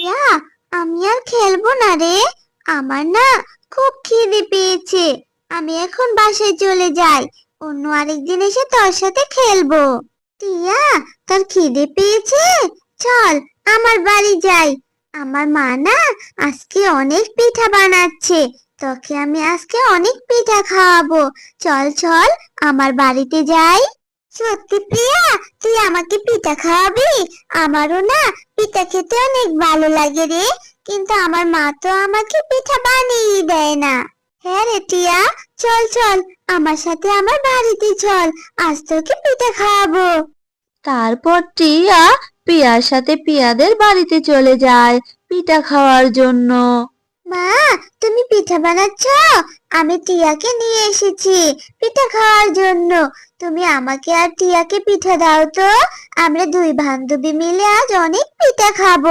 ইয়া আমি আর খেলব না রে। আমার না খুব খিদে পেয়েছে। আমি এখন বাসায় চলে যাই। অন্য আরেকদিন এসে তোর সাথে খেলব। টিয়া, তোর খিদে পেয়েছে? চল, আমার বাড়ি যাই। আমার মা না আজকে অনেক পিঠা বানাচ্ছে। তোকে আমি আজকে অনেক পিঠা খাওয়াবো। চল চল, আমার বাড়িতে যাই। সত্যি প্রিয়া, তুই আমাকে পিঠা খাওয়াবি? আমারও না পিঠা খেতে অনেক ভালো লাগে রে। কিন্তু আমার মা তো আমাকে পিঠা বানিয়ে দেয় না। হ্যাঁ রে টিয়া, চল চল, আমার সাথে আমার বাড়িতে চল, আজ তোকে পিঠা খাওয়াবো। তারপর টিয়া পিয়ার সাথে পিয়াদের বাড়িতে চলে যায় পিঠা খাওয়ার জন্য। মা, তুমি পিঠা বানাচ্ছ? আমি টিয়াকে নিয়ে এসেছি পিঠা খাওয়ার জন্য। তুমি আমাকে আর টিয়াকে পিঠা দাও তো। আমরা দুই বান্ধবী মিলে আজ অনেক পিঠা খাব।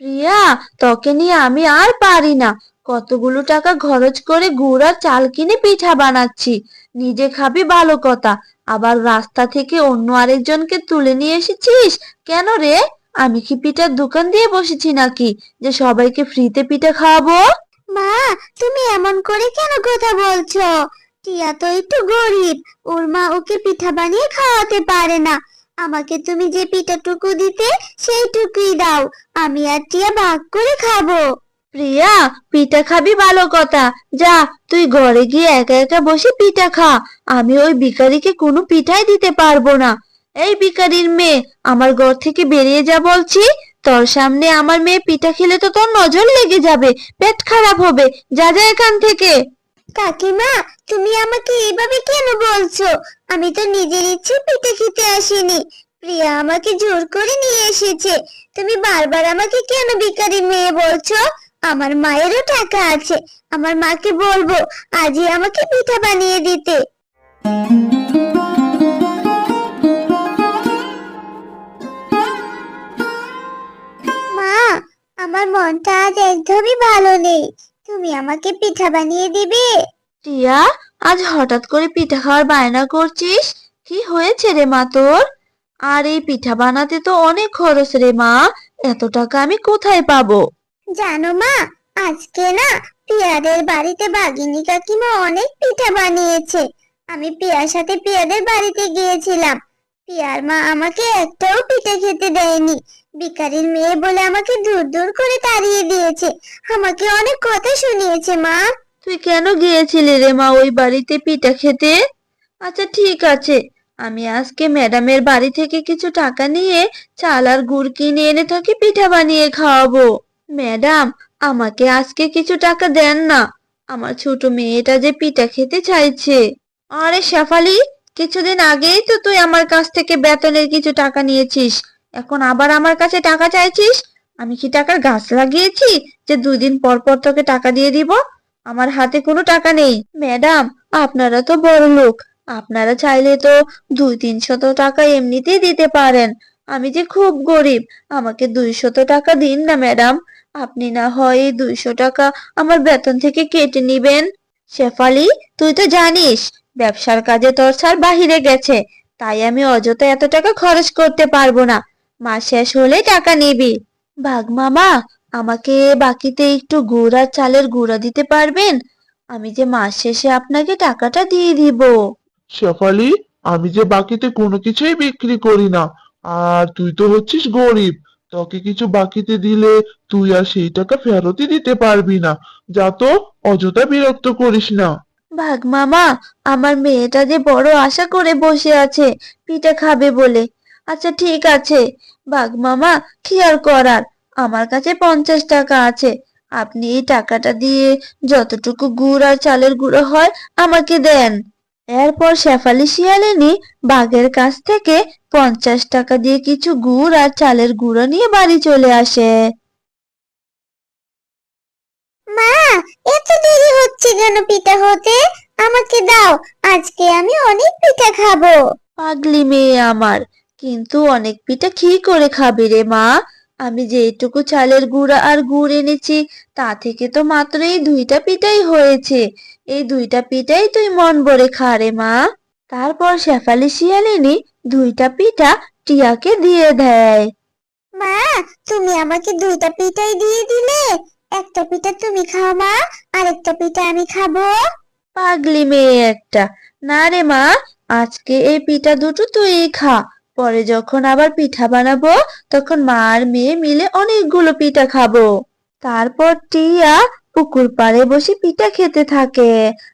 প্রিয়া তোকে নিয়ে আমি আর পারি না। কতগুলো টাকা খরচ করে গুড় আর চাল কিনে পিঠা বানাচ্ছি। নিজে খাবি ভালো কথা। আবার রাস্তা থেকে অন্য আরেকজনকে তুলে নিয়ে এসেছিস? কেন রে? আমি কি পিঠার দোকান দিয়ে বসেছি নাকি? যে সবাইকে ফ্রিতে পিঠা খাওয়াবো? মা তুমি এমন করে কেন কথা বলছো? টিয়া তো একটু গরিব। ওর মা ওকে পিঠা বানিয়ে খাওয়াতে পারে না। আমাকে তুমি যে পিঠাটুকু দিতে, সেইটুকুই দাও। আমি আর টিয়া ভাগ করে খাব। প্রিয়া, পিঠা খাবি ভালো কথা। যা, তুই ঘরে গিয়ে একা একা বসে পিঠা খা। আমি ওই ভিখারিকে কোনো পিঠাই দিতে পারব না। এই ভিখারির মেয়ে, আমার ঘর থেকে বেরিয়ে যা বলছি। তোর সামনে আমার মেয়ে পিঠা খেলে তো তোর নজর লেগে যাবে। পেট খারাপ হবে। যা যা এখান থেকে। কাকিমা, তুমি আমাকে এইভাবে কেন বলছো? আমি তো নিজের ইচ্ছে পিঠে খেতে আসিনি। প্রিয়া আমাকে জোর করে নিয়ে এসেছে। তুমি বারবার আমাকে কেন ভিখারি মেয়ে বলছো? আমার মায়েরও টাকা আছে। আমার মাকে বলব, আজই আমাকে পিঠা বানিয়ে দিতে। মা, আমার মনটা আজ একদমই ভালো নেই। তুমি আমাকে পিঠা বানিয়ে দিবে? টিয়া আজ হঠাৎ করে পিঠা খাওয়ার বায়না করছিস? কি হয়েছে রে মা তোর? আর এই পিঠা বানাতে তো অনেক খরচ রে মা। এত টাকা আমি কোথায় পাবো? জানো মা আজকে না পিয়াদের বাড়িতে বাগিনী কাকিমা অনেক পিঠা বানিয়েছে। আমি পিয়ার সাথে পিয়াদের বাড়িতে গিয়েছিলাম। পিয়ার মা আমাকে একটাও পিঠা খেতে দেয়নি। ভিখারির মেয়ে বলে আমাকে দূর দূর করে তাড়িয়ে দিয়েছে। আমাকে অনেক কথা শুনিয়েছে, মা। তুই কেন গিয়েছিলি রে মা ওই বাড়িতে পিঠা খেতে? আচ্ছা ঠিক আছে। আমি আজকে ম্যাডামের বাড়ি থেকে কিছু টাকা নিয়ে চাল আর গুড় কিনে এনে তোকে পিঠা বানিয়ে খাওয়াবো। ম্যাডাম, আমাকে আজকে কিছু টাকা দেন না। আমার ছোট মেয়েটা যে পিঠা খেতে চাইছে। আরে শেফালি, কিছুদিন আগেই তো তুই আমার কাছ থেকে বেতনের কিছু টাকা নিয়েছিস। এখন আবার আমার কাছে টাকা চাইছিস? আমি কি টাকার গাছ লাগিয়েছি যে দুদিন পর পর তোকে টাকা দিয়ে দিব? আমার হাতে কোনো টাকা নেই। ম্যাডাম, আপনারা তো বড় লোক। আপনারা চাইলে তো দুই তিনশত টাকা এমনিতেই দিতে পারেন। আমি যে খুব গরিব, আমাকে দুইশত টাকা দিন না, ম্যাডাম। আপনি না হয় দুইশো টাকা আমার বেতন থেকে কেটে নিবেন? শেফালি, তুই তো জানিস, ব্যবসার কাজে তোর স্যার বাহিরে গেছে। তাই আমি অযথা এত টাকা খরচ করতে পারব না। মাস শেষ হলে টাকা নিবি। বাঘ মামা আমাকে বাকিতে একটু গুড় আর চালের গুঁড়া দিতে পারবেন? আমি যে মাস শেষে আপনাকে টাকাটা দিয়ে দিব। শেফালি আমি যে বাকিতে কোনো কিছুই বিক্রি করি না। আর তুই তো হচ্ছিস গরিব। তোকে কিছু বাকিতে দিলে তুই আর সেই টাকা ফেরতই দিতে পারবি না। যা তো অযথা বিরক্ত করিস না। বাঘ মামা আমার মেয়েটা যে বড় আশা করে বসে আছে পিঠা খাবে বলে। আচ্ছা ঠিক আছে। বাঘ মামা কি আর করার? আমার কাছে পঞ্চাশ টাকা আছে। আপনি এই টাকাটা দিয়ে যতটুকু গুড় আর চালের গুঁড়ো হয় আমাকে দেন। এরপর শেফালি শিয়ালিনী বাঘের কাছ থেকে পঞ্চাশ টাকা দিয়ে কিছু গুড় আর চালের গুঁড়ো নিয়ে বাড়ি চলে আসে। মা এত দেরি হচ্ছে কেন পিঠা হতে? আমাকে দাও আজকে আমি অনেক পিঠা খাব। পাগলি মেয়ে আমার কিন্তু অনেক পিঠা কি করে খাবি রে মা? আমি যেটুকু চালের গুঁড়া আর গুড় এনেছি তা থেকে তো মাত্র এই দুইটা পিঠাই হয়েছে। এই দুইটা পিঠাই তুই মন ভরে খা রে মা। তারপর শেফালি শিয়ালিনী দুইটা পিঠা টিয়াকে দিয়ে দেয়। মা তুমি আমাকে দুইটা পিঠাই দিয়ে দিলে। একটা পিঠা তুমি খাও মা আর একটা পিঠা আমি খাব। পাগলি মেয়ে একটা। না রে মা আজকে এই পিঠা দুটো তুই খা। পরে যখন আবার পিঠা বানাবো, তখন মা আর মেয়ে মিলে অনেকগুলো পিঠা খাব। তারপর টিয়া পুকুর পাড়ে বসে পিঠা খেতে থাকে।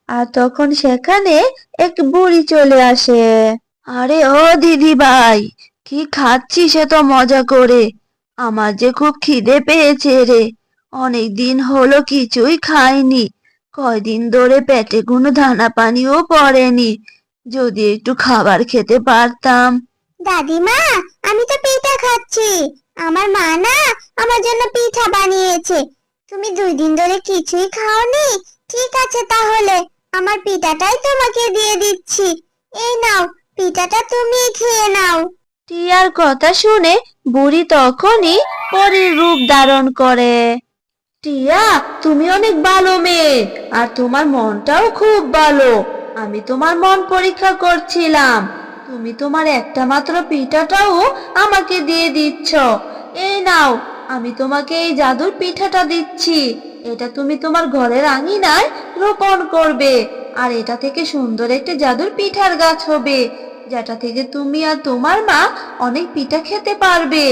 আর তখন সেখানে এক বুড়ি চলে আসে। আরে ও দিদি ভাই কি খাচ্ছিস তো মজা করে? আমার যে খুব খিদে পেয়েছে রে। অনেক দিন হলো কিছুই খাইনি। কয়দিন ধরে পেটে কোনো দানা পানিও পড়েনি। যদি একটু খাবার খেতে পারতাম দাদিমা, আমি তো পিঠা খাচ্ছি। আমার মা না আমার জন্য পিঠা বানিয়েছে। তুমি দুই দিন ধরে কিছুই খাওনি? ঠিক আছে তাহলে, আমার পিঠাটাই তোমাকে দিয়ে দিচ্ছি। এই নাও, পিঠাটা তুমি খেয়ে নাও। টিয়ার কথা শুনে বুড়ি তখনই পরীর রূপ ধারণ করে। টিয়া, তুমি অনেক ভালো মেয়ে, আর তোমার মনটাও খুব ভালো। আমি তোমার মন পরীক্ষা করছিলাম। তুমি তোমার একটা মাত্র পিঠাটাও আমাকে দিয়ে দিচ্ছ। এই নাও, আমি তোমাকে এই জাদুর পিঠাটা দিচ্ছি। এটা তুমি তোমার ঘরের আঙিনায় রোপণ করবে, আর এটা থেকে সুন্দর একটি জাদুর পিঠার গাছ হবে। যেটা থেকে তুমি আর তোমার মা অনেক পিঠা খেতে পারবে,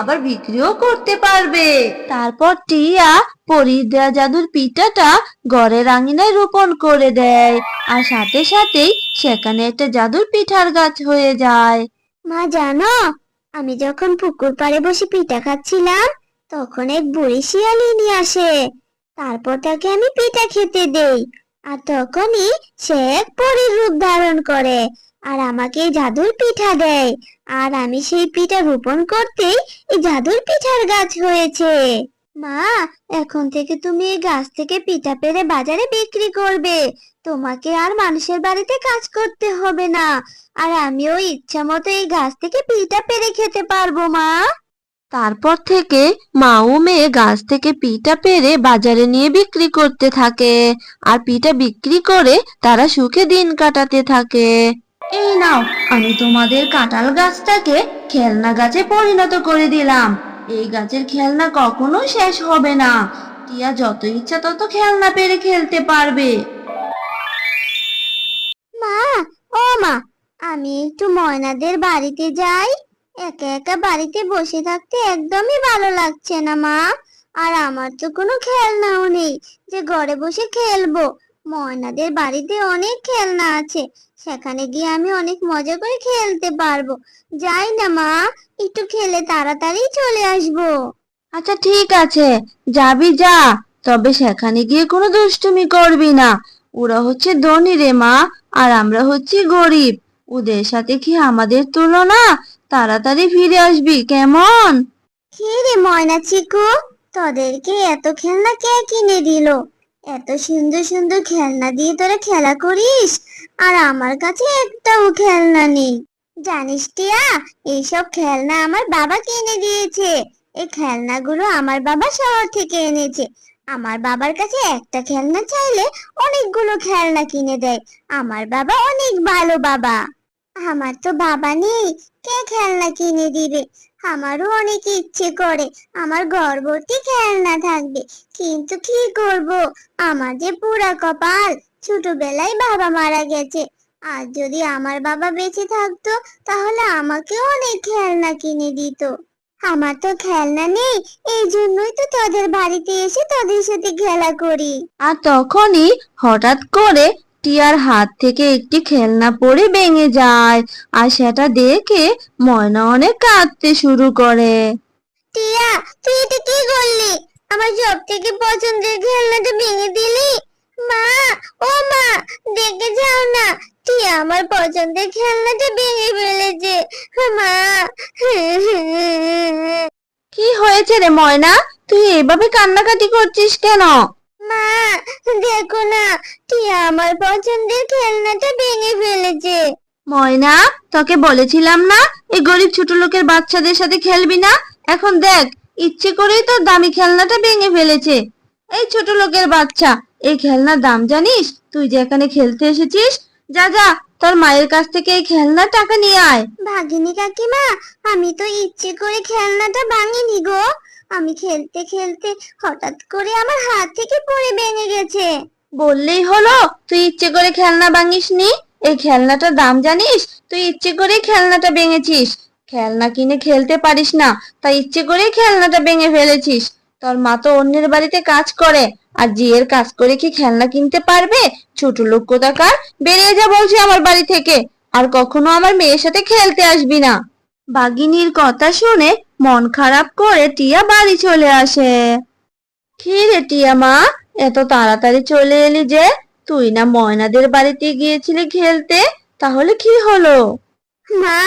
আবার বিক্রিও করতে পারবে। তারপর টিয়া পরীর দেয়া জাদুর পিঠাটা ঘরের আঙিনায় রোপণ করে দেয়, আর সাথে সাথেই সেখানে একটা জাদুর পিঠার গাছ হয়ে যায়। মা, জানো, আমি যখন পুকুর পাড়ে বসে পিঠা খাচ্ছিলাম, তখন এক বুড়ি শিয়ালি নিয়ে আসে। তারপর তাকে আমি পিঠা খেতে দেই, আর তখনই সে এক পরীর রূপ ধারণ করে। আর আমাকে জাদুর পিঠা দেয়। আর আমি সেই পিঠা রোপণ করতেই এই জাদুর পিঠার গাছ হয়েছে। মা, এখন থেকে তুমি এই গাছ থেকে পিঠা পেরে বাজারে বিক্রি করবে। তোমাকে আর মানুষের বাড়িতে কাজ করতে হবে না। আর আমিও ইচ্ছা মতো এই গাছ থেকে পিঠা পেরে খেতে পারব, মা। তারপর থেকে মা ও মেয়ে গাছ থেকে পিঠা পেরে বাজারে নিয়ে বিক্রি করতে থাকে। আর পিঠা বিক্রি করে তারা সুখে দিন কাটাতে থাকে। এই নাও, আমি তোমাদের কাঁঠাল গাছটাকে খেলনা গাছে পরিণত করে দিলাম। এই গাছের খেলনা কখনো শেষ হবে না। টিয়া যত ইচ্ছা তত খেলনা পেরে খেলতে পারবে। মা, ও মা, আমি একটু ময়নাদের বাড়িতে যাই। একা একা বাড়িতে বসে থাকতে একদমই ভালো লাগছে না, মা। আর আমার তো কোনো খেলনাও নেই, যে ঘরে বসে খেলব। ময়নাদের বাড়িতে অনেক খেলনা আছে সেখানে গিয়ে আমি অনেক মজা করে খেলতে পারব। যাই না মা একটু খেলে তাড়াতাড়ি চলে আসব। আচ্ছা ঠিক আছে। যাবি যা তবে সেখানে গিয়ে কোনো দুষ্টুমি করবি না। ওরা হচ্ছে ধনী রে মা আর আমরা হচ্ছি গরিব। ওদের সাথে কি আমাদের তুলনা? তাড়াতাড়ি ফিরে আসবি কেমন? কি রে ময়না চিকু তোদেরকে এত খেলনা কে কিনে দিল? এত সুন্দর সুন্দর খেলনা দিয়ে তোরা খেলা করিস? আর আমার কাছে একটাও খেলনা নেই। জানিস টিয়া, এইসব খেলনা আমার বাবা কিনে দিয়েছে। এই খেলনাগুলো আমার বাবা শহর থেকে এনেছে। আমার বাবার কাছে একটা খেলনা চাইলে অনেকগুলো খেলনা কিনে দেয়। আমার বাবা অনেক ভালো বাবা। আমার তো বাবা নেই। কে খেলনা কিনে দিবে? আমারও অনেক ইচ্ছে করে। আমার গর্ভবতী খেলনা থাকবে। কিন্তু কি করব? আমার যে পুরা কপাল। ছোটবেলায় বাবা মারা গেছে। আর যদি আমার বাবা বেঁচে থাকতো, তাহলে আমাকে অনেক খেলনা কিনে দিত। আমার তো খেলনা নেই। এই জন্যই তো তোদের বাড়িতে এসে তোদের সাথে খেলা করি। আর তখনই হঠাৎ করে টিয়ার হাত থেকে একটি খেলনা পড়ে ভেঙে যায় আর সেটা দেখে ময়না অনেক কাঁদতে শুরু করে। টিয়া তুই এটা কি করলি? আমার সব থেকে পছন্দের খেলনাটা ভেঙে দিলি? মা ও মা দেখে যাও না টিয়া আমার পছন্দের খেলনাটা ভেঙে ফেলেছে। মা। কি হয়েছে রে ময়না? তুই এভাবে কান্নাকাটি করছিস কেন? মা দেখো না টিয়া আমার পছন্দের খেলনাটা ভেঙে ফেলেছে। ময়না তোকে বলেছিলাম না এই গরিব ছোট লোকের বাচ্চাদের সাথে খেলবি না? এখন দেখ ইচ্ছে করেই তোর দামি খেলনাটা ভেঙে ফেলেছে। এই ছোট লোকের বাচ্চা এই খেলনার দাম জানিস? তুই যে এখানে খেলতে এসেছিস যা যা তোর মায়ের কাছ থেকে এই খেলনার টাকা নিয়ে আয়। ভাগিনী কাকিমা আমি তো ইচ্ছে করে খেলনাটা ভাঙিনি গো। আমি খেলতে খেলতে হঠাৎ করে আমার হাত থেকে পড়ে ভেঙে গেছে। বললেই হলো, তুই ইচ্ছে করে খেলনা ভাঙিসনি? এই খেলনাটার দাম জানিস? তুই ইচ্ছে করে খেলনাটা ভেঙেছিস। খেলনা কিনে খেলতে পারিস না, তাই ইচ্ছে করে খেলনাটা ভেঙে ফেলেছিস। তোর মা তো অন্যের বাড়িতে কাজ করে, আর জিয়ের কাজ করে কি খেলনা কিনতে পারবে? ছোট লোক কোথাকার? বেরিয়ে যা বলছি আমার বাড়ি থেকে। আর কখনো আমার মেয়ের সাথে খেলতে আসবি না। বাগিনীর কথা শুনে মন খারাপ করে টিয়া বাড়ি চলে আসে। কি রে টিয়া মা, এত তাড়াতাড়ি চলে এলি যে, তুই না ময়নাদের বাড়িতে গিয়েছিলি খেলতে, তাহলে কি হলো? মা,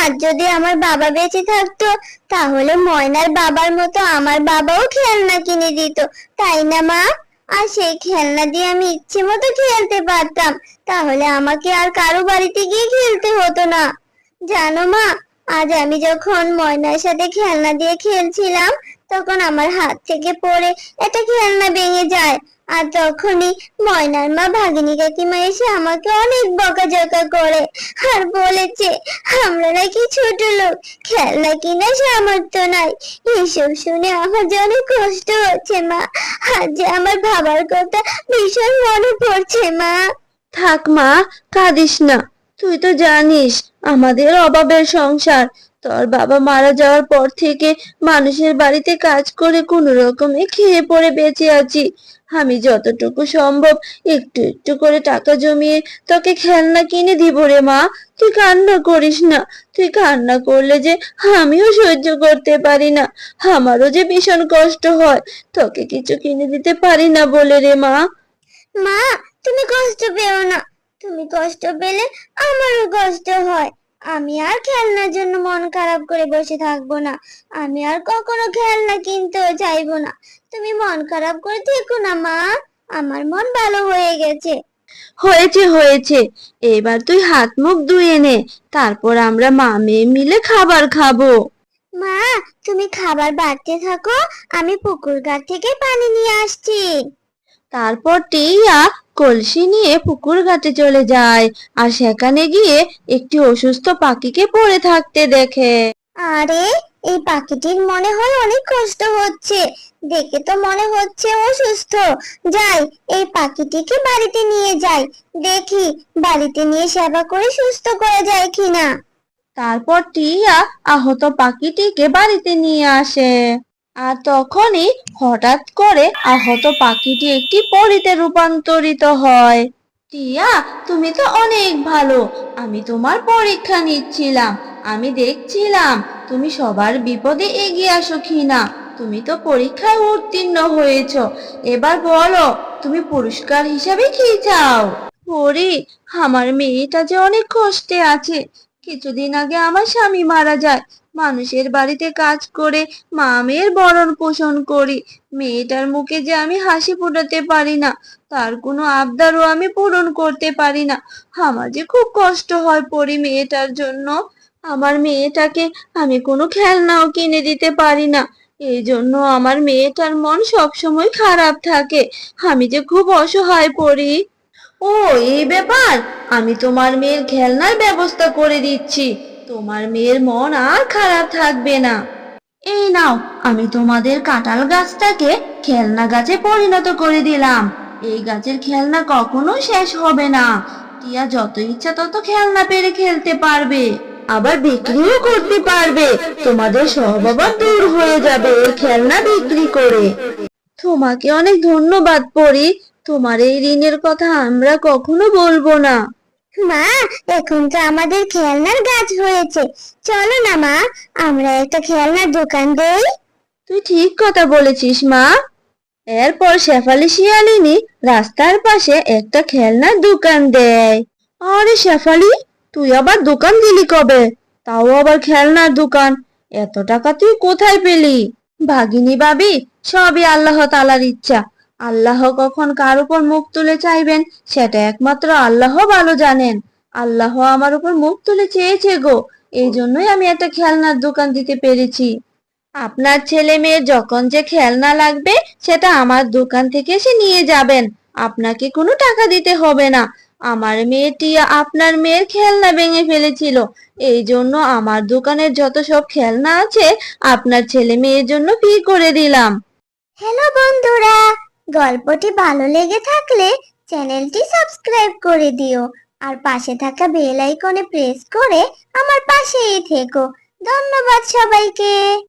আজ যদি আমার বাবা বেঁচে থাকতো, তাহলে ময়নার বাবার মতো আমার বাবাও খেলনা কিনে দিত, তাই না মা? আর সেই খেলনা দিয়ে আমি ইচ্ছে মতো খেলতে পারতাম, তাহলে আমাকে আর কারও বাড়িতে গিয়ে খেলতে হতো না। জানো মা আজ আমি যখন ময়নার সাথে খেলনা দিয়ে খেলছিলাম, তখন আমার হাত থেকে পড়ে একটা খেলনা ভেঙে যায়। আর তখনই ময়নার মা ভাগিনী কাকিমা এসে আমাকে অনেক বকাঝকা করে আর বলেছে, আমরা নাকি ছোট লোক, খেলনা কিনা সামর্থ্য নাই। এইসব শুনে আমার যে অনেক কষ্ট হচ্ছে, মা। আজ যে আমার ভাবার কথা ভীষণ মনে পড়ছে, মা। থাক মা, কাঁদিস না। তুই তো জানিস, আমাদের অভাবের সংসার। তোর বাবা মারা যাওয়ার পর থেকে মানুষের বাড়িতে কাজ করে কোনো রকমে খেয়ে পড়ে বেঁচে আছি। আমি যতটুকু সম্ভব একটু একটু করে টাকা জমিয়ে তোকে খেলনা কিনে দিব রে মা। তুই কান্না করিস না। তুই কান্না করলে যে আমিও সহ্য করতে পারি না। আমারও যে ভীষণ কষ্ট হয়। তোকে কিছু কিনে দিতে পারি না বলে রে মা। মা, তুমি কষ্ট পেও না। তুমি কষ্ট পেলে আমারও কষ্ট হয়। আমি আর খেলনার জন্য মন খারাপ করে বসে থাকব না। আমি আর কখনো খেলনা কিনতেও চাইব না। তুমি মন খারাপ করে থেকো না মা। আমার মন ভালো হয়ে গেছে। হয়েছে হয়েছে। এবার তুই হাত মুখ ধুয়ে নে। তারপর আমরা মা মেয়ে মিলে খাবার খাব। মা তুমি খাবার বাড়তে থাকো। আমি পুকুর ঘাট থেকে পানি নিয়ে আসছি। তারপর টিয়া কলসি নিয়ে পুকুর ঘাটে চলে যায় আর সেখানে গিয়ে একটি অসুস্থ পাখিকে পড়ে থাকতে দেখে। আরে এই পাখিটির মনে হয় অনেক কষ্ট হচ্ছে। দেখে তো মনে হচ্ছে অসুস্থ যাই এই পাখিটিকে বাড়িতে নিয়ে যাই। দেখি বাড়িতে নিয়ে সেবা করে সুস্থ করা যায় কিনা। তারপর টিয়া আহত পাখিটিকে বাড়িতে নিয়ে আসে। আর তখনই হঠাৎ করে আহত পাখিটি একটি পরিতে রূপান্তরিত হয়। টিয়া, তুমি তো অনেক ভালো। আমি তোমার পরীক্ষা নিচ্ছিলাম। আমি দেখছিলাম তুমি সবার বিপদে এগিয়ে আসো কিনা। তুমি তো পরীক্ষায় উত্তীর্ণ হয়েছ। এবার বলো, তুমি পুরস্কার হিসাবে কি চাও? পরি আমার মেয়েটা যে অনেক কষ্টে আছে। কিছুদিন আগে আমার স্বামী মারা যায়। মানুষের বাড়িতে কাজ করে মা মেয়ের ভরণ পোষণ করি। মেয়েটার মুখে যে আমি হাসি ফোটাতে পারি না, তার কোনো আবদারও আমি পূরণ করতে পারি না। আমার যে খুব কষ্ট হয় পরি মেয়েটার জন্য। আমার মেয়েটাকে আমি কোনো খেলনাও কিনে দিতে পারি না। এই জন্য আমার মেয়েটার মন সবসময় খারাপ থাকে। আমি যে খুব অসহায় পড়ি ও, এই ব্যাপার? আমি তোমার মেয়ের খেলনার ব্যবস্থা করে দিচ্ছি। তোমার মেয়ের মন আর খারাপ থাকবে না। এই নাও, আমি তোমাদের কাঁঠাল গাছটাকে খেলনা গাছে পরিণত করে দিলাম। এই গাছের খেলনা কখনো শেষ হবে না। টিয়া যত ইচ্ছা তত খেলনা পেরে খেলতে পারবে। আবার বিক্রিও করতে পারবে। তোমাদের সহবাবার দূর হয়ে যাবে এই খেলনা বিক্রি করে। তোমাকে অনেক ধন্যবাদ পরি। তোমার এই ঋণের কথা আমরা কখনো বলব না। মা, এখন তো আমাদের খেলনার গাছ হয়েছে। চলো না মা, আমরা একটা খেলনার দোকান দেই। তুই ঠিক কথা বলেছিস, মা। এরপর শেফালি শিয়ালিনী রাস্তার পাশে একটা খেলনার দোকান দেয়। আরে শেফালি, তুই আবার দোকান দিলি কবে? তাও আবার খেলনার দোকান। এত টাকা তুই কোথায় পেলি? ভাগিনী ভাবি, সবই আল্লাহ তালার ইচ্ছা। আল্লাহ কখন কার উপর মুখ তুলে চাইবেন? সেটা একমাত্র আল্লাহ ভালো জানেন। আল্লাহ আমার উপর মুখ তুলে চেয়েছে গো। এই জন্যই আমি একটা খেলনার দোকান দিতে পেরেছি। আপনার ছেলে মেয়ের যখন যে খেলনা লাগবে, সেটা আমার দোকান থেকে এসে নিয়ে যাবেন। আপনাকে কোনো টাকা দিতে হবে না। আমার মেয়েটি আপনার মেয়ের খেলনা ভেঙে ফেলেছিল। এই জন্য আমার দোকানের যত সব খেলনা আছে, আপনার ছেলে মেয়ের জন্য ফ্রি করে দিলাম। হ্যালো বন্ধুরা গল্পটি ভালো লেগে থাকলে চ্যানেলটি সাবস্ক্রাইব করে দিও। আর পাশে থাকা বেল আইকনে প্রেস করে আমার পাশেই থেকো। ধন্যবাদ সবাইকে।